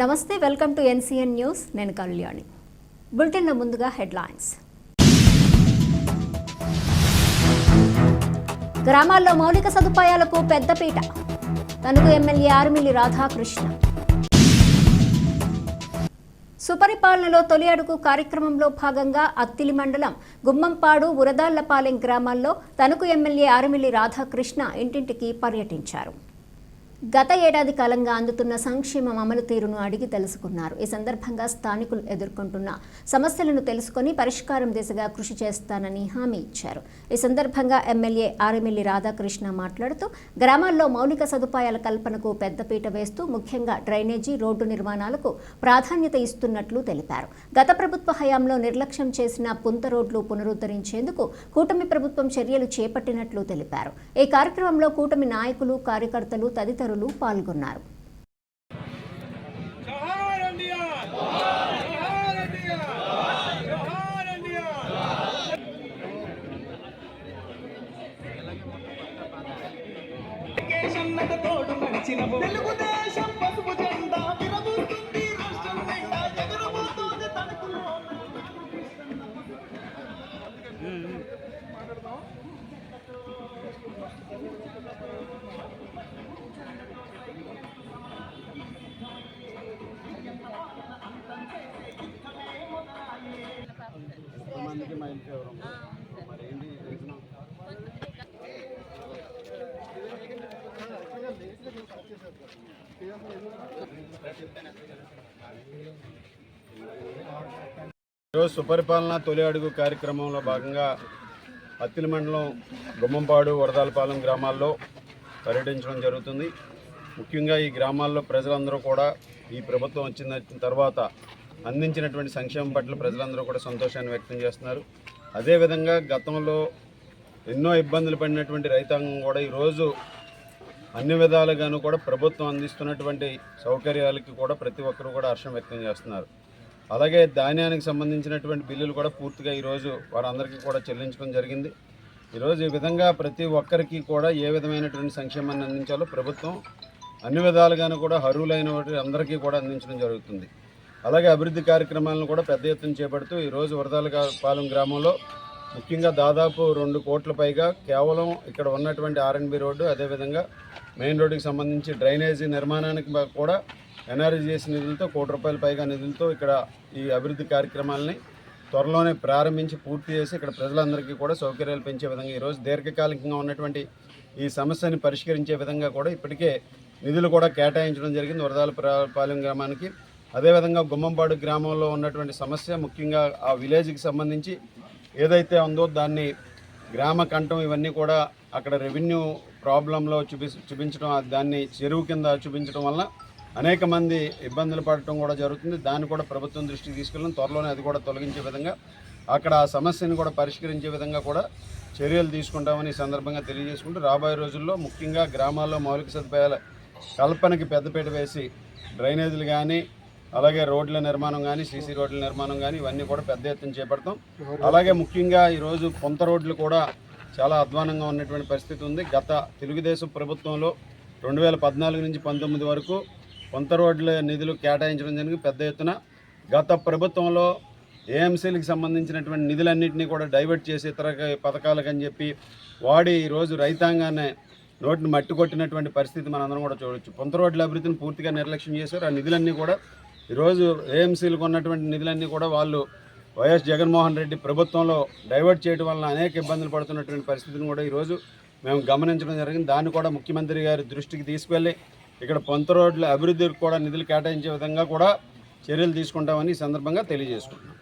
నమస్తే welcome to NCN news. నేను కళ్యాణి. బులెటిన్లో ముందుగా హెడ్లైన్స్. గ్రామాల్లో మౌలిక సదుపాయాలకు పెద్దపీట. తణుకు ఎమ్మెల్యే ఆర్మిల్లి రాధాకృష్ణ. సుపరిపాలనలో తొలి అడుగు కార్యక్రమంలో భాగంగా అత్తిలి మండలం గుమ్మంపాడు ఉరదాళ్ళపాలెం గ్రామాల్లో తణుకు ఎమ్మెల్యే ఆరుమిల్లి రాధాకృష్ణ ఇంటింటికి పర్యటించారు. గత ఏడాది కాలంగా అందుతున్న సంక్షేమం అమలు తీరును అడిగి తెలుసుకున్నారు. ఈ సందర్భంగా స్థానికులు ఎదుర్కొంటున్న సమస్యలను తెలుసుకొని పరిష్కారం దిశగా కృషి చేస్తానని హామీ ఇచ్చారు. ఈ సందర్భంగా ఎమ్మెల్యే ఆరెమిల్లి రాధాకృష్ణ మాట్లాడుతూ గ్రామాల్లో మౌలిక సదుపాయాల కల్పనకు పెద్దపీట వేస్తూ ముఖ్యంగా డ్రైనేజీ రోడ్డు నిర్మాణాలకు ప్రాధాన్యత ఇస్తున్నట్లు తెలిపారు. గత ప్రభుత్వ హయాంలో నిర్లక్ష్యం చేసిన పుంత రోడ్లు పునరుద్ధరించేందుకు కూటమి ప్రభుత్వం చర్యలు చేపట్టినట్లు తెలిపారు. ఈ కార్యక్రమంలో కూటమి నాయకులు కార్యకర్తలు తదితరులు పాల్గొన్నారు. తోడు నడిచిన తెలుగుదేశం పసుపు జెండా రాష్ట్రం నిండా తణుకులో ఎంతమందికి మరి ఏంటి ఈరోజు సుపరిపాలన తొలి అడుగు కార్యక్రమంలో భాగంగా అత్తిలి మండలం గుమ్మంపాడు వరదాలపాలెం గ్రామాల్లో పర్యటించడం జరుగుతుంది. ముఖ్యంగా ఈ గ్రామాల్లో ప్రజలందరూ కూడా ఈ ప్రభుత్వం వచ్చిన తర్వాత అందించినటువంటి సంక్షేమం పట్ల ప్రజలందరూ కూడా సంతోషాన్ని వ్యక్తం చేస్తున్నారు. అదేవిధంగా గతంలో ఎన్నో ఇబ్బందులు పడినటువంటి రైతాంగం కూడా ఈరోజు అన్ని విధాలుగాను కూడా ప్రభుత్వం అందిస్తున్నటువంటి సౌకర్యాలకి కూడా ప్రతి ఒక్కరూ కూడా హర్షం వ్యక్తం చేస్తున్నారు. అలాగే ధాన్యానికి సంబంధించినటువంటి బిల్లులు కూడా పూర్తిగా ఈరోజు వారందరికీ కూడా చెల్లించడం జరిగింది. ఈరోజు ఈ విధంగా ప్రతి ఒక్కరికి కూడా ఏ విధమైనటువంటి సంక్షేమాన్ని అందించాలో ప్రభుత్వం అన్ని విధాలుగాను కూడా అర్హులైన అందరికీ కూడా అందించడం జరుగుతుంది. అలాగే అభివృద్ధి కార్యక్రమాలను కూడా పెద్ద ఎత్తున చేపడుతూ ఈరోజు వరదాల పాలెం గ్రామంలో ముఖ్యంగా దాదాపు రెండు కోట్ల పైగా కేవలం ఇక్కడ ఉన్నటువంటి ఆర్ఎన్బి రోడ్డు అదేవిధంగా మెయిన్ రోడ్డుకి సంబంధించి డ్రైనేజీ నిర్మాణానికి కూడా ఎన్ఆర్జీఎస్ నిధులతో కోటి రూపాయల పైగా నిధులతో ఇక్కడ ఈ అభివృద్ధి కార్యక్రమాలని త్వరలోనే ప్రారంభించి పూర్తి చేసి ఇక్కడ ప్రజలందరికీ కూడా సౌకర్యాలు పెంచే విధంగా ఈరోజు దీర్ఘకాలికంగా ఉన్నటువంటి ఈ సమస్యని పరిష్కరించే విధంగా కూడా ఇప్పటికే నిధులు కూడా కేటాయించడం జరిగింది వరదాల పాలెం గ్రామానికి. అదేవిధంగా గుమ్మంపాడు గ్రామంలో ఉన్నటువంటి సమస్య ముఖ్యంగా ఆ విలేజ్కి సంబంధించి ఏదైతే ఉందో దాన్ని గ్రామ కంఠం ఇవన్నీ కూడా అక్కడ రెవెన్యూ ప్రాబ్లంలో చూపి చూపించడం దాన్ని చెరువు కింద చూపించడం వల్ల అనేక మంది ఇబ్బందులు పడటం కూడా జరుగుతుంది. దాన్ని కూడా ప్రభుత్వం దృష్టికి తీసుకెళ్ళడం త్వరలోనే అది కూడా తొలగించే విధంగా అక్కడ ఆ సమస్యను కూడా పరిష్కరించే విధంగా కూడా చర్యలు తీసుకుంటామని ఈ సందర్భంగా తెలియజేసుకుంటూ రాబోయే రోజుల్లో ముఖ్యంగా గ్రామాల్లో మౌలిక సదుపాయాల కల్పనకి పెద్దపీట వేసి డ్రైనేజీలు కానీ అలాగే రోడ్ల నిర్మాణం కానీ సీసీ రోడ్ల నిర్మాణం కానీ ఇవన్నీ కూడా పెద్ద ఎత్తున చేపడతాం. అలాగే ముఖ్యంగా ఈరోజు కొంత రోడ్లు కూడా చాలా అధ్వానంగా ఉన్నటువంటి పరిస్థితి ఉంది. గత తెలుగుదేశం ప్రభుత్వంలో రెండు వేల పద్నాలుగు నుంచి పంతొమ్మిది వరకు కొంత రోడ్ల నిధులు కేటాయించడం జరిగింది పెద్ద ఎత్తున. గత ప్రభుత్వంలో ఏఎంసీలకు సంబంధించినటువంటి నిధులన్నింటినీ కూడా డైవర్ట్ చేసి ఇతర పథకాలకు అని చెప్పి వాడి ఈరోజు రైతాంగాన్ని నోటిని మట్టి కొట్టినటువంటి పరిస్థితి మనందరం కూడా చూడొచ్చు. పొంత రోడ్ల అభివృద్ధిని పూర్తిగా నిర్లక్ష్యం చేశారు. ఆ నిధులన్నీ కూడా ఈరోజు ఏఎంసీలకు ఉన్నటువంటి నిధులన్నీ కూడా వాళ్ళు వైఎస్ జగన్మోహన్ రెడ్డి ప్రభుత్వంలో డైవర్ట్ చేయడం వలన అనేక ఇబ్బందులు పడుతున్నటువంటి పరిస్థితిని కూడా ఈరోజు మేము గమనించడం జరిగింది. దాన్ని కూడా ముఖ్యమంత్రి గారి దృష్టికి తీసుకువెళ్ళి ఇక్కడ పొంత రోడ్ల అభివృద్ధికి కూడా నిధులు కేటాయించే విధంగా కూడా చర్యలు తీసుకుంటామని ఈ సందర్భంగా తెలియజేసుకుంటున్నాం.